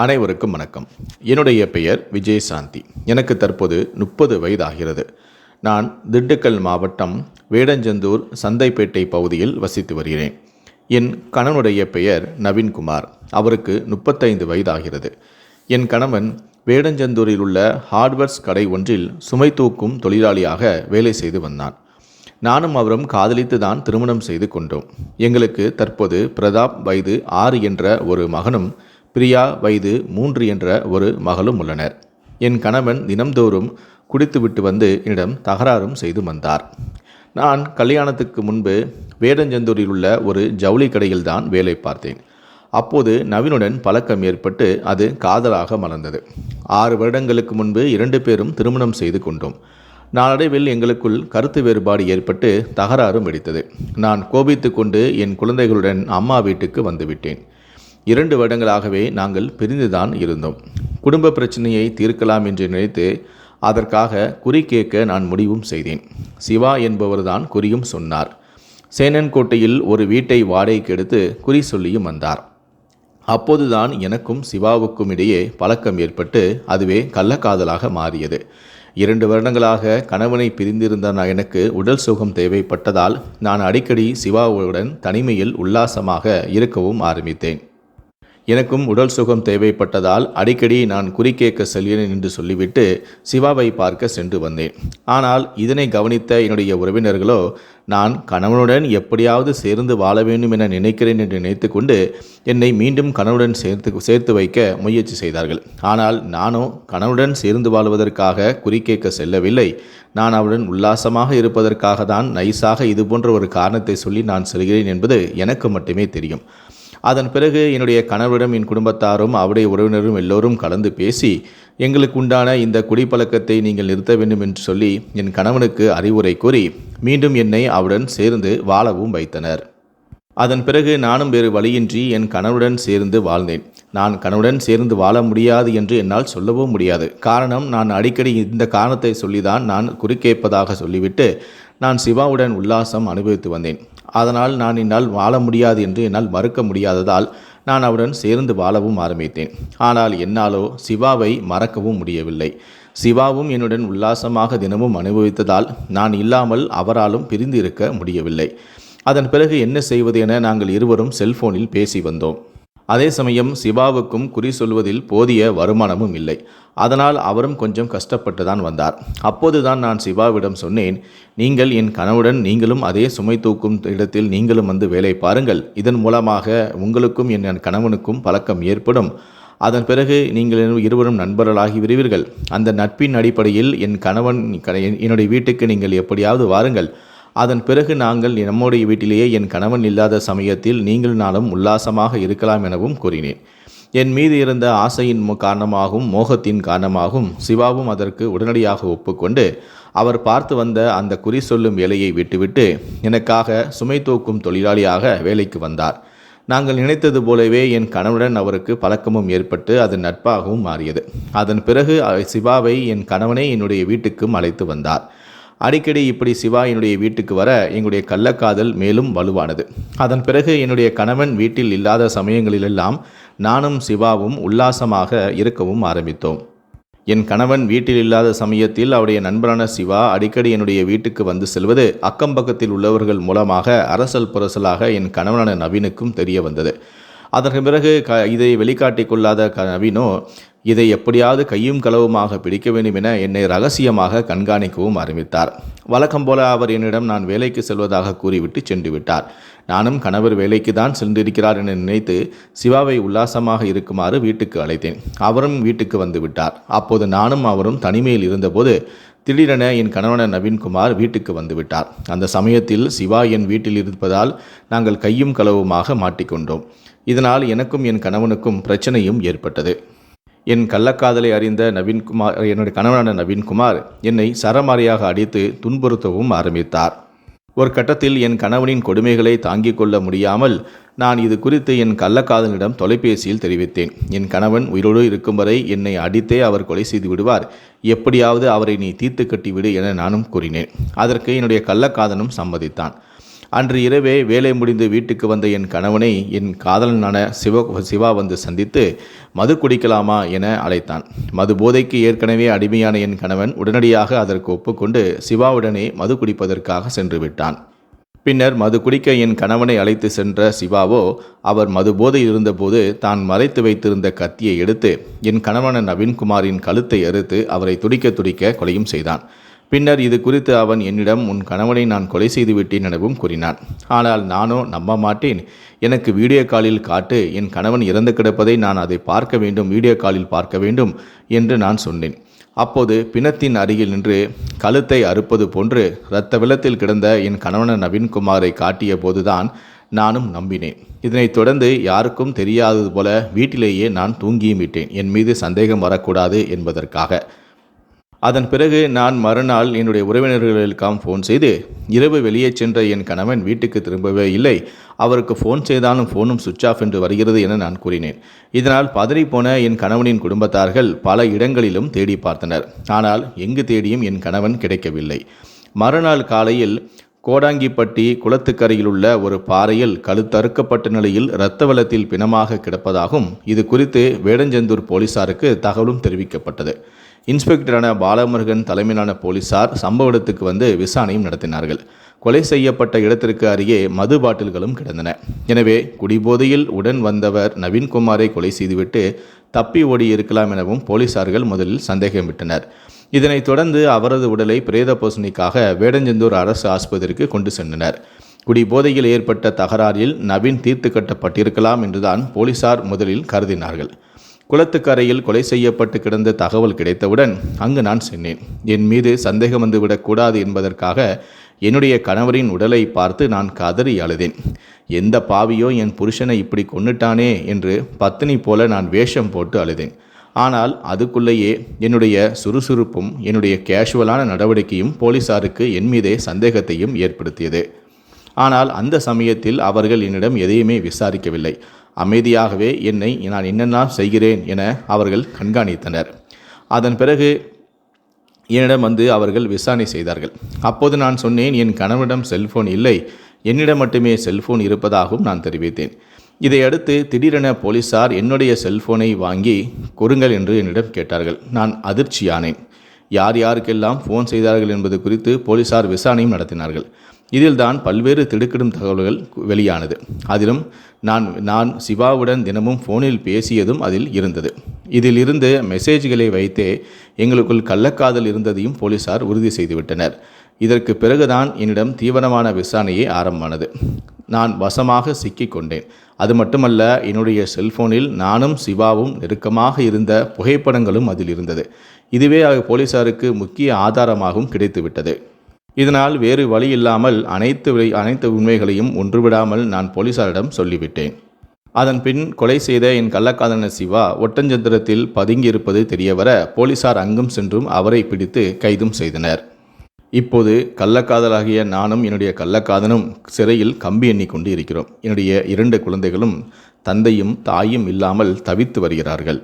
அனைவருக்கும் வணக்கம். என்னுடைய பெயர் விஜயசாந்தி. எனக்கு தற்போது முப்பது வயதாகிறது. நான் திண்டுக்கல் மாவட்டம் வேடஞ்செந்தூர் சந்தைப்பேட்டை பகுதியில் வசித்து வருகிறேன். என் கணவனுடைய பெயர் நவீன்குமார். அவருக்கு முப்பத்தைந்து வயதாகிறது. என் கணவன் வேடஞ்செந்தூரில் உள்ள ஹார்ட்வேர்ஸ் கடை ஒன்றில் சுமை தூக்கும் தொழிலாளியாக வேலை செய்து வந்தான். நானும் அவரும் காதலித்து தான் திருமணம் செய்து கொண்டோம். எங்களுக்கு தற்போது பிரதாப் வயது ஆறு என்ற ஒரு மகனும் பிரியா வயது மூன்று என்ற ஒரு மகளும் உள்ளனர். என் கணவன் தினம்தோறும் குடித்துவிட்டு வந்து என்னிடம் தகராறும் செய்து வந்தார். நான் கல்யாணத்துக்கு முன்பு வேடஞ்சந்தூரில் உள்ள ஒரு ஜவுளி கடையில்தான் வேலை பார்த்தேன். அப்போது நவீனுடன் பழக்கம் ஏற்பட்டு அது காதலாக மலர்ந்தது. ஆறு வருடங்களுக்கு முன்பு இரண்டு பேரும் திருமணம் செய்து கொண்டோம். நாளடைவில் எங்களுக்குள் கருத்து வேறுபாடு ஏற்பட்டு தகராறும் வெடித்தது. நான் கோபித்து கொண்டு என் குழந்தைகளுடன் அம்மா வீட்டுக்கு வந்துவிட்டேன் இரண்டு வருடங்களாகவே நாங்கள் பிரிந்துதான் இருந்தோம். குடும்ப பிரச்சனையை தீர்க்கலாம் என்று நினைத்து அதற்காக குறி கேட்க நான் முடிவும் செய்தேன். சிவா என்பவர்தான் குறியும் சொன்னார். சேனன்கோட்டையில் ஒரு வீட்டை வாடகைக்கு எடுத்து குறி சொல்லியும் வந்தார். அப்போதுதான் எனக்கும் சிவாவுக்கும் இடையே பழக்கம் ஏற்பட்டு அதுவே கள்ளக்காதலாக மாறியது. இரண்டு வருடங்களாக கணவனை பிரிந்திருந்த எனக்கு உடல் சுகம் தேவைப்பட்டதால் நான் அடிக்கடி சிவாவுடன் தனிமையில் உல்லாசமாக இருக்கவும் ஆரம்பித்தேன். எனக்கும் உடல் சுகம் தேவைப்பட்டதால் அடிக்கடி நான் குறிக்கேட்க செல்கிறேன் என்று சொல்லிவிட்டு சிவாவை பார்க்க சென்று வந்தேன். ஆனால் இதனை கவனித்த என்னுடைய உறவினர்களோ நான் கணவனுடன் எப்படியாவது சேர்ந்து வாழ வேண்டும் என நினைக்கிறேன் என்று நினைத்துக்கொண்டு என்னை மீண்டும் கணவனுடன் சேர்த்து சேர்த்து வைக்க முயற்சி செய்தார்கள். ஆனால் நானோ கணவனுடன் சேர்ந்து வாழ்வதற்காக குறிக்கேட்க செல்லவில்லை. நான் அவருடன் உல்லாசமாக இருப்பதற்காக தான் நைஸாக இதுபோன்ற ஒரு காரணத்தை சொல்லி நான் செல்கிறேன் என்பது எனக்கு மட்டுமே தெரியும். அதன் பிறகு என்னுடைய கணவரிடம் என் குடும்பத்தாரும் அவருடைய உறவினரும் எல்லோரும் கலந்து பேசி எங்களுக்கு உண்டான இந்த குடிப்பழக்கத்தை நீங்கள் நிறுத்த வேண்டும் என்று சொல்லி என் கணவனுக்கு அறிவுரை கூறி மீண்டும் என்னை அவருடன் சேர்ந்து வாழவும் வைத்தனர். அதன் பிறகு நானும் வேறு வழியின்றி என் கணவனுடன் சேர்ந்து வாழ்ந்தேன். நான் கணவுடன் சேர்ந்து வாழ முடியாது என்று என்னால் சொல்லவும் முடியாது. காரணம் நான் அடிக்கடி இந்த காரணத்தை சொல்லிதான் நான் குறுக்கேற்பதாக சொல்லிவிட்டு நான் சிவாவுடன் உல்லாசம் அனுபவித்து வந்தேன். அதனால் நான் என்னால் வாழ முடியாது என்று என்னால் மறுக்க முடியாததால் நான் அவருடன் சேர்ந்து வாழவும் ஆரம்பித்தேன். ஆனால் என்னாலோ சிவாவை மறக்கவும் முடியவில்லை. சிவாவும் என்னுடன் உல்லாசமாக தினமும் அனுபவித்ததால் நான் இல்லாமல் அவராலும் பிரிந்து இருக்க முடியவில்லை. அதன் பிறகு என்ன செய்வது என நாங்கள் இருவரும் செல்போனில் பேசி வந்தோம். அதே சமயம் சிவாவுக்கும் குறி சொல்வதில் போதிய வருமானமும் இல்லை. அதனால் அவரும் கொஞ்சம் கஷ்டப்பட்டு தான் வந்தார். அப்போதுதான் நான் சிவாவிடம் சொன்னேன் நீங்கள் என் கனவுடன் நீங்களும் அதே சுமை தூக்கும் இடத்தில் நீங்களும் வந்து வேலை பாருங்கள். இதன் மூலமாக உங்களுக்கும் என் கணவனுக்கும் பழக்கம் ஏற்படும். அதன் பிறகு நீங்கள் இருவரும் நண்பர்களாகி விடுவீர்கள். அந்த நட்பின் அடிப்படையில் என் கணவன் என்னுடைய வீட்டுக்கு நீங்கள் எப்படியாவது வாருங்கள். அதன் பிறகு நாங்கள் நம்முடைய வீட்டிலேயே என் கணவன் இல்லாத சமயத்தில் நீங்கள் நாளும் உல்லாசமாக இருக்கலாம் எனவும் கூறினேன். என் மீது இருந்த ஆசையின் காரணமாகவும் மோகத்தின் காரணமாகவும் சிவாவும் அதற்கு உடனடியாக ஒப்புக்கொண்டு அவர் பார்த்து வந்த அந்த குறி சொல்லும் வேலையை விட்டுவிட்டு எனக்காக சுமை தூக்கும் தொழிலாளியாக வேலைக்கு வந்தார். நாங்கள் நினைத்தது போலவே என் கணவனுடன் அவருக்கு பழக்கமும் ஏற்பட்டு அது நட்பாகவும் மாறியது. அதன் பிறகு சிவாவை என் கணவனே என்னுடைய வீட்டுக்கும் அழைத்து வந்தார். அடிக்கடி இப்படி சிவா என்னுடைய வீட்டுக்கு வர எங்களுடைய கள்ளக்காதல் மேலும் வலுவானது. அதன் பிறகு என்னுடைய கணவன் வீட்டில் இல்லாத சமயங்களிலெல்லாம் நானும் சிவாவும் உல்லாசமாக இருக்கவும் ஆரம்பித்தோம். என் கணவன் வீட்டில் இல்லாத சமயத்தில் அவருடைய நண்பரான சிவா அடிக்கடி என்னுடைய வீட்டுக்கு வந்து செல்வது அக்கம் பக்கத்தில் உள்ளவர்கள் மூலமாக அரசல் புரசலாக என் கணவனான நவீனுக்கும் தெரிய வந்தது. அதற்கு பிறகு க இதை வெளிக்காட்டிக் கொள்ளாத க நவீனோ இதை எப்படியாவது கையும் களவுமாக பிடிக்க வேண்டும் என என்னை ரகசியமாக கண்காணிக்கவும் ஆரம்பித்தார் வழக்கம் போல அவர் என்னிடம் நான் வேலைக்கு செல்வதாக கூறிவிட்டு சென்று விட்டார். நானும் கணவர் வேலைக்கு தான் சென்றிருக்கிறார் என நினைத்து சிவாவை உல்லாசமாக இருக்குமாறு வீட்டுக்கு அழைத்தேன். அவரும் வீட்டுக்கு வந்து விட்டார். அப்போது நானும் அவரும் தனிமையில் இருந்தபோது திடீரென என் கணவன நவீன்குமார் வீட்டுக்கு வந்துவிட்டார் அந்த சமயத்தில் சிவா என் வீட்டில் இருப்பதால் நாங்கள் கையும் களவுமாக மாட்டிக்கொண்டோம். இதனால் எனக்கும் என் கணவனுக்கும் பிரச்சனையும் ஏற்பட்டது. என் கள்ளக்காதலை அறிந்த நவீன்குமார் என்னுடைய கணவனான நவீன்குமார் என்னை சரமாரியாக அடித்து துன்புறுத்தவும் ஆரம்பித்தார். ஒரு கட்டத்தில் என் கணவனின் கொடுமைகளை தாங்கிக் கொள்ள முடியாமல் நான் இது குறித்து என் கள்ளக்காதலிடம் தொலைபேசியில் தெரிவித்தேன். என் கணவன் உயிரோடு இருக்கும் வரை என்னை அடித்தே அவர் கொலை செய்து விடுவார். எப்படியாவது அவரை நீ தீர்த்து கட்டிவிடு என நானும் கூறினேன். அதற்கு என்னுடைய கள்ளக்காதனும் சம்மதித்தான். அன்று இரவே வேலை முடிந்து வீட்டுக்கு வந்த என் கணவனை என் காதலனான சிவ சிவா வந்து சந்தித்து மது குடிக்கலாமா? என அழைத்தான். மது போதைக்கு ஏற்கனவே அடிமையான என் கணவன் உடனடியாக அதற்கு ஒப்புக்கொண்டு சிவாவுடனே மது குடிப்பதற்காக சென்று விட்டான். பின்னர் மது குடிக்க என் கணவனை அழைத்து சென்ற சிவாவோ அவர் மது போதை இருந்தபோது தான் மறைத்து வைத்திருந்த கத்தியை எடுத்து என் கணவன நவீன்குமாரின் கழுத்தை அறுத்து அவரை துடிக்க துடிக்க கொலையும் செய்தான். பின்னர் இது குறித்து அவன் என்னிடம் உன் கணவனை நான் கொலை செய்து விட்டேன் எனவும் கூறினான். ஆனால் நானோ நம்ப மாட்டேன். எனக்கு வீடியோ காலில் காட்டு. என் கணவன் இறந்து கிடப்பதை நான் அதை பார்க்க வேண்டும் வீடியோ காலில் பார்க்க வேண்டும் என்று நான் சொன்னேன். அப்போது பிணத்தின் அருகில் நின்று கழுத்தை அறுப்பது போன்று இரத்த வெள்ளத்தில் கிடந்த என் கணவன் நவீன்குமாரை காட்டிய போதுதான் நானும் நம்பினேன். இதனைத் தொடர்ந்து யாருக்கும் தெரியாதது போல வீட்டிலேயே நான் தூங்கியும் விட்டேன். என் மீது சந்தேகம் வரக்கூடாது என்பதற்காக. அதன் பிறகு நான் மறுநாள் என்னுடைய உறவினர்களுக்கெல்லாம் ஃபோன் செய்து இரவு வெளியே சென்ற என் கணவன் வீட்டுக்கு திரும்பவே இல்லை. அவருக்கு ஃபோன் செய்தாலும் ஃபோனும் சுவிட்ச் ஆஃப் என்று வருகிறது என நான் கூறினேன். இதனால் பதறிப்போன என் கணவனின் குடும்பத்தார்கள் பல இடங்களிலும் தேடி பார்த்தனர். ஆனால் எங்கு தேடியும் என் கணவன் கிடைக்கவில்லை. மறுநாள் காலையில் கோடாங்கிப்பட்டி குளத்துக்கரையில் உள்ள ஒரு பாறையில் கழுத்தறுக்கப்பட்ட நிலையில் இரத்த வெள்ளத்தில் பிணமாக கிடப்பதாகவும் இது குறித்து வேடஞ்செந்தூர் போலீசாருக்கு தகவலும் தெரிவிக்கப்பட்டது. இன்ஸ்பெக்டரான பாலமுருகன் தலைமையிலான போலீசார் சம்பவ இடத்துக்கு வந்து விசாரணையும் நடத்தினார்கள். கொலை செய்யப்பட்ட இடத்திற்கு அருகே மது பாட்டில்களும் கிடந்தன. எனவே குடிபோதையில் உடன் வந்தவர் நவீன்குமாரை கொலை செய்துவிட்டு தப்பி ஓடி இருக்கலாம் எனவும் போலீசார்கள் முதலில் சந்தேகமிட்டனர் இதனைத் தொடர்ந்து அவரது உடலை பிரேத பரிசோதனைக்காக வேடஞ்செந்தூர் அரசு ஆஸ்பத்திரிக்கு கொண்டு சென்றனர். குடிபோதையில் ஏற்பட்ட தகராறில் நவீன் தீர்த்து கட்டப்பட்டிருக்கலாம் என்றுதான் போலீசார் முதலில் கருதினார்கள். குளத்துக்கரையில் கொலை செய்யப்பட்டு கிடந்த தகவல் கிடைத்தவுடன் அங்கு நான் சென்றேன் என் மீது சந்தேகம் வந்துவிடக்கூடாது என்பதற்காக என்னுடைய கணவரின் உடலை பார்த்து நான் கதறி அழுதேன். எந்த பாவியோ என் புருஷனை இப்படி கொண்டுட்டானே என்று பத்தினி போல நான் வேஷம் போட்டு அழுதேன். ஆனால் அதுக்குள்ளேயே என்னுடைய சுறுசுறுப்பும் என்னுடைய கேஷுவலான நடவடிக்கையும் போலீசாருக்கு என் மீதே சந்தேகத்தையும் ஏற்படுத்தியது. ஆனால் அந்த சமயத்தில் அவர்கள் என்னிடம் எதையுமே விசாரிக்கவில்லை. அமைதியாகவே என்னை நான் என்னெல்லாம் செய்கிறேன் என அவர்கள் கண்காணித்தனர். அதன் பிறகு என்னிடம் வந்து அவர்கள் விசாரணை செய்தார்கள். அப்போது நான் சொன்னேன் என் கணவனிடம் செல்போன் இல்லை. என்னிடம் மட்டுமே செல்போன் இருப்பதாகவும் நான் தெரிவித்தேன். இதையடுத்து திடீரென போலீசார் என்னுடைய செல்போனை வாங்கி கொடுங்கள் என்று என்னிடம் கேட்டார்கள். நான் அதிர்ச்சியானேன். யார் யாருக்கெல்லாம் ஃபோன் செய்தார்கள் என்பது குறித்து போலீசார் விசாரணையும் நடத்தினார்கள். இதில்தான் பல்வேறு திடுக்கிடும் தகவல்கள் வெளியானது. அதிலும் நான் நான் சிவாவுடன் தினமும் ஃபோனில் பேசியதும் அதில் இருந்தது. இதில் இருந்து மெசேஜ்களை வைத்தே எங்களுக்குள் கள்ளக்காதல் இருந்ததையும் போலீசார் உறுதி செய்துவிட்டனர். இதற்கு பிறகுதான் என்னிடம் தீவிரமான விசாரணையே ஆரம்பமானது. நான் வசமாக சிக்கிக்கொண்டேன் அது மட்டுமல்ல என்னுடைய செல்போனில் நானும் சிவாவும் நெருக்கமாக இருந்த புகைப்படங்களும் அதில் இருந்தது. இதுவே போலீசாருக்கு முக்கிய ஆதாரமாகவும் கிடைத்துவிட்டது. இதனால் வேறு வழி இல்லாமல் அனைத்து அனைத்து உண்மைகளையும் ஒன்றுவிடாமல் நான் போலீசாரிடம் சொல்லிவிட்டேன். அதன் பின் கொலை செய்த என் கள்ளக்காதன சிவா ஒட்டஞ்சத்திரத்தில் பதுங்கியிருப்பது தெரியவர போலீசார் அங்கும் சென்றும் அவரை பிடித்து கைதும் செய்தனர். இப்போது கள்ளக்காதலாகிய நானும் என்னுடைய கள்ளக்காதனும் சிறையில் கம்பி எண்ணி கொண்டு இருக்கிறோம் என்னுடைய இரண்டு குழந்தைகளும் தந்தையும் தாயும் இல்லாமல் தவித்து வருகிறார்கள்.